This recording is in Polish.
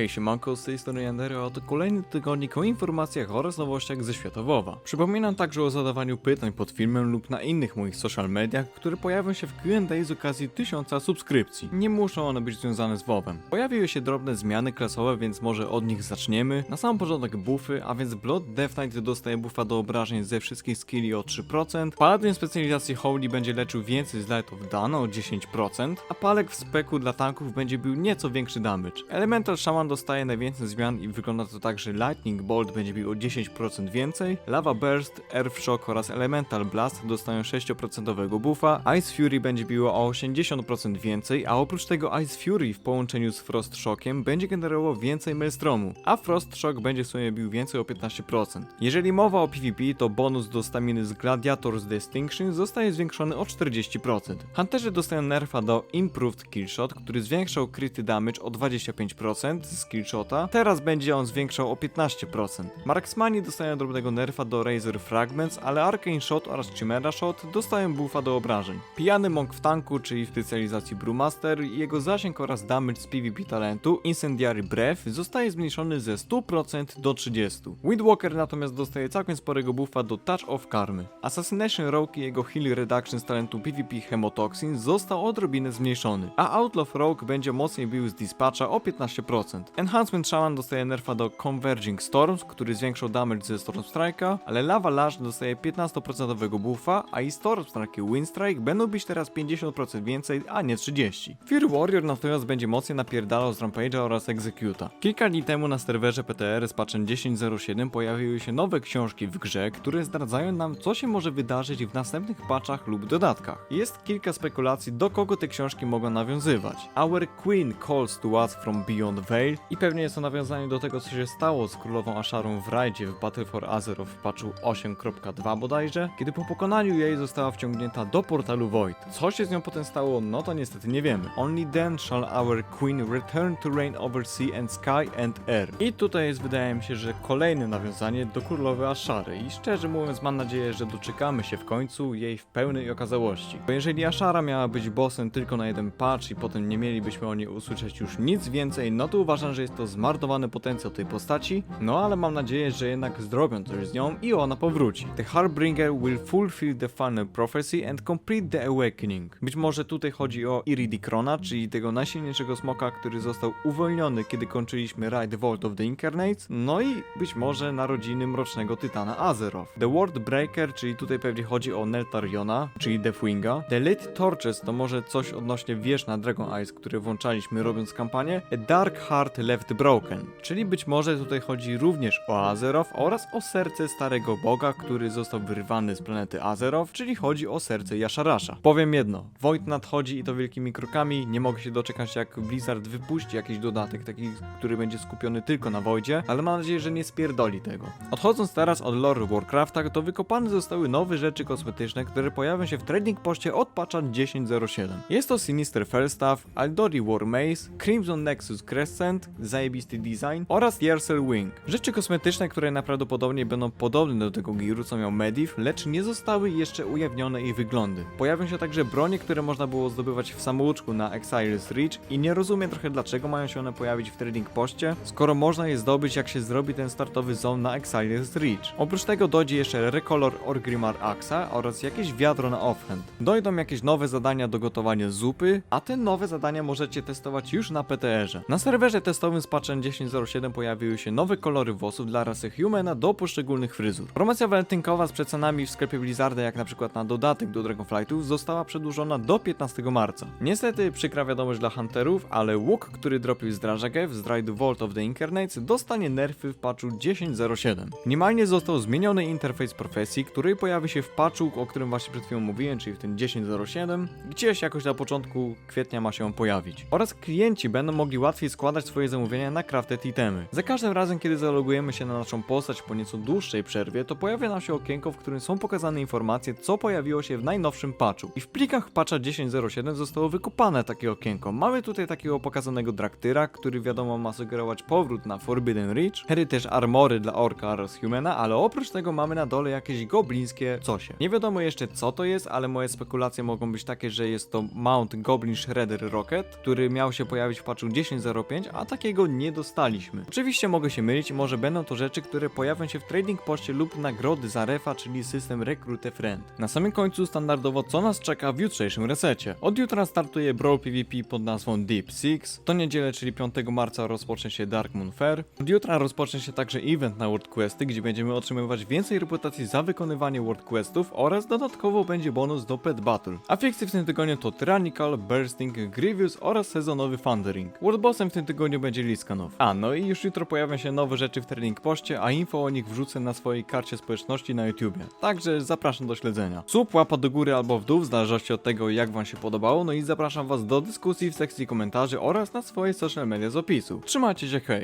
Hej siemanko, z tej strony Yandere, a to kolejny tygodnik o informacjach oraz nowościach ze świata WoWa. Przypominam także o zadawaniu pytań pod filmem lub na innych moich social mediach, które pojawią się w Q&A z okazji 1000 subskrypcji. Nie muszą one być związane z WoWem. Pojawiły się drobne zmiany klasowe, więc może od nich zaczniemy. Na sam początek buffy, a więc Blood Death Knight dostaje buffa do obrażeń ze wszystkich skilli o 3%, Paladin specjalizacji Holy będzie leczył więcej z Light of Dana o 10%, a Palek w speku dla tanków będzie bił nieco większy damage. Elemental Shaman dostaje najwięcej zmian i wygląda to tak, że Lightning Bolt będzie bił o 10% więcej, Lava Burst, Earth Shock oraz Elemental Blast dostają 6% buffa, Ice Fury będzie biło o 80% więcej, a oprócz tego Ice Fury w połączeniu z Frost Shockiem będzie generował więcej Maelstromu, a Frost Shock będzie w sumie bił więcej o 15%. Jeżeli mowa o PvP, to bonus do staminy z Gladiator's Distinction zostaje zwiększony o 40%. Hunterzy dostają nerfa do Improved Killshot, który zwiększał kryty damage o 25% killshota, teraz będzie on zwiększał o 15%. Marksmani dostają drobnego nerfa do Razor Fragments, ale Arcane Shot oraz Chimera Shot dostają buffa do obrażeń. Pijany Monk w tanku, czyli w specjalizacji Brewmaster, jego zasięg oraz damage z PvP talentu Incendiary Breath zostaje zmniejszony ze 100% do 30%. Windwalker natomiast dostaje całkiem sporego buffa do Touch of Karmy. Assassination Rogue i jego heal reduction z talentu PvP Hemotoxin został odrobinę zmniejszony, a Outlaw Rogue będzie mocniej bił z dispatcha o 15%. Enhancement Shaman dostaje nerfa do Converging Storms, który zwiększał damage ze Storm Strike'a, ale Lava Lash dostaje 15% buffa, a i Storm Strike i Wind Strike będą bić teraz 50% więcej, a nie 30%. Fear Warrior natomiast będzie mocniej napierdalał z Rampage'a oraz Executa. Kilka dni temu na serwerze PTR z patchem 10.07 pojawiły się nowe książki w grze, które zdradzają nam co się może wydarzyć w następnych patchach lub dodatkach. Jest kilka spekulacji do kogo te książki mogą nawiązywać. Our Queen calls to us from beyond Veil i pewnie jest to nawiązanie do tego co się stało z królową Asharą w rajdzie w Battle for Azeroth w patchu 8.2 bodajże, kiedy po pokonaniu jej została wciągnięta do portalu Void. Co się z nią potem stało, no to niestety nie wiemy. Only then shall our queen return to reign over sea and sky and air. I tutaj jest wydaje mi się, że kolejne nawiązanie do królowej Ashary i szczerze mówiąc mam nadzieję, że doczekamy się w końcu jej w pełnej okazałości. Bo jeżeli Ashara miała być bossem tylko na jeden patch i potem nie mielibyśmy o niej usłyszeć już nic więcej, no to uważam, że jest to zmarnowany potencjał tej postaci, no ale mam nadzieję, że jednak zrobią coś z nią i ona powróci. The Harbinger will fulfill the final prophecy and complete the awakening. Być może tutaj chodzi o Iridicrona, czyli tego najsilniejszego smoka, który został uwolniony, kiedy kończyliśmy Ride Vault of the Incarnates, no i być może narodziny mrocznego tytana Azeroth. The World Breaker, czyli tutaj pewnie chodzi o Neltariona, czyli Deathwinga. The Lit Torches to może coś odnośnie wież na Dragon Eyes, które włączaliśmy robiąc kampanię. A Dark Heart Left Broken, czyli być może tutaj chodzi również o Azeroth oraz o serce starego boga, który został wyrwany z planety Azeroth, czyli chodzi o serce Yasharasha. Powiem jedno, Void nadchodzi i to wielkimi krokami, nie mogę się doczekać jak Blizzard wypuści jakiś dodatek, taki, który będzie skupiony tylko na Voidzie, ale mam nadzieję, że nie spierdoli tego. Odchodząc teraz od lore Warcrafta, to wykopane zostały nowe rzeczy kosmetyczne, które pojawią się w trading poście od patcha 10.07. Jest to Sinister Felstaff, Aldori War Maze, Crimson Nexus Crescent, zajebisty design oraz Yersel Wing. Rzeczy kosmetyczne, które najprawdopodobniej będą podobne do tego giru, co miał Medivh, lecz nie zostały jeszcze ujawnione ich wyglądy. Pojawią się także bronie, które można było zdobywać w samouczku na Exiles Reach i nie rozumiem trochę dlaczego mają się one pojawić w trading poście, skoro można je zdobyć jak się zrobi ten startowy zone na Exiles Reach. Oprócz tego dojdzie jeszcze Recolor Orgrimmar Axa oraz jakieś wiadro na offhand. Dojdą jakieś nowe zadania do gotowania zupy, a te nowe zadania możecie testować już na PTR-ze. Na serwerze testowym z patchem 10.07 pojawiły się nowe kolory włosów dla rasy Humana do poszczególnych fryzur. Promocja walentynkowa z przecenami w sklepie Blizzarda, jak na przykład na dodatek do Dragonflightów, została przedłużona do 15 marca. Niestety przykra wiadomość dla hunterów, ale łuk, który dropił z Drajagev z Ride Vault of the Incarnates dostanie nerfy w patchu 10.07. Minimalnie został zmieniony interfejs profesji, który pojawi się w patchu, o którym właśnie przed chwilą mówiłem, czyli w tym 10.07, gdzieś jakoś na początku kwietnia ma się pojawić. Oraz klienci będą mogli łatwiej składać swoje zamówienia na crafted itemy. Za każdym razem, kiedy zalogujemy się na naszą postać po nieco dłuższej przerwie, to pojawia nam się okienko, w którym są pokazane informacje, co pojawiło się w najnowszym patchu. I w plikach patcha 10.07 zostało wykopane takie okienko. Mamy tutaj takiego pokazanego Draktyra, który wiadomo ma sugerować powrót na Forbidden Reach, Heritage Armory dla Orka oraz Humana, ale oprócz tego mamy na dole jakieś goblińskie cosie. Nie wiadomo jeszcze co to jest, ale moje spekulacje mogą być takie, że jest to Mount Goblin Shredder Rocket, który miał się pojawić w patchu 10.05, a takiego nie dostaliśmy. Oczywiście mogę się mylić, może będą to rzeczy, które pojawią się w trading poście lub nagrody za refa, czyli system Recruit a Friend. Na samym końcu standardowo co nas czeka w jutrzejszym resecie. Od jutra startuje Brawl PvP pod nazwą Deep Six. To niedzielę, czyli 5 marca rozpocznie się Dark Moon Fair. Od jutra rozpocznie się także event na World Questy, gdzie będziemy otrzymywać więcej reputacji za wykonywanie World Questów oraz dodatkowo będzie bonus do Pet Battle. A fikcje w tym tygodniu to Tyrannical, Bursting, Grievous oraz sezonowy Thundering. World Bossem w tym tygodniu będzie Liskanow. A no i już jutro pojawią się nowe rzeczy w Trading Poście, a info o nich wrzucę na swojej karcie społeczności na YouTubie. Także zapraszam do śledzenia. Słup, łapa do góry albo w dół, w zależności od tego jak wam się podobało, no i zapraszam was do dyskusji w sekcji komentarzy oraz na swoje social media z opisu. Trzymajcie się, hej!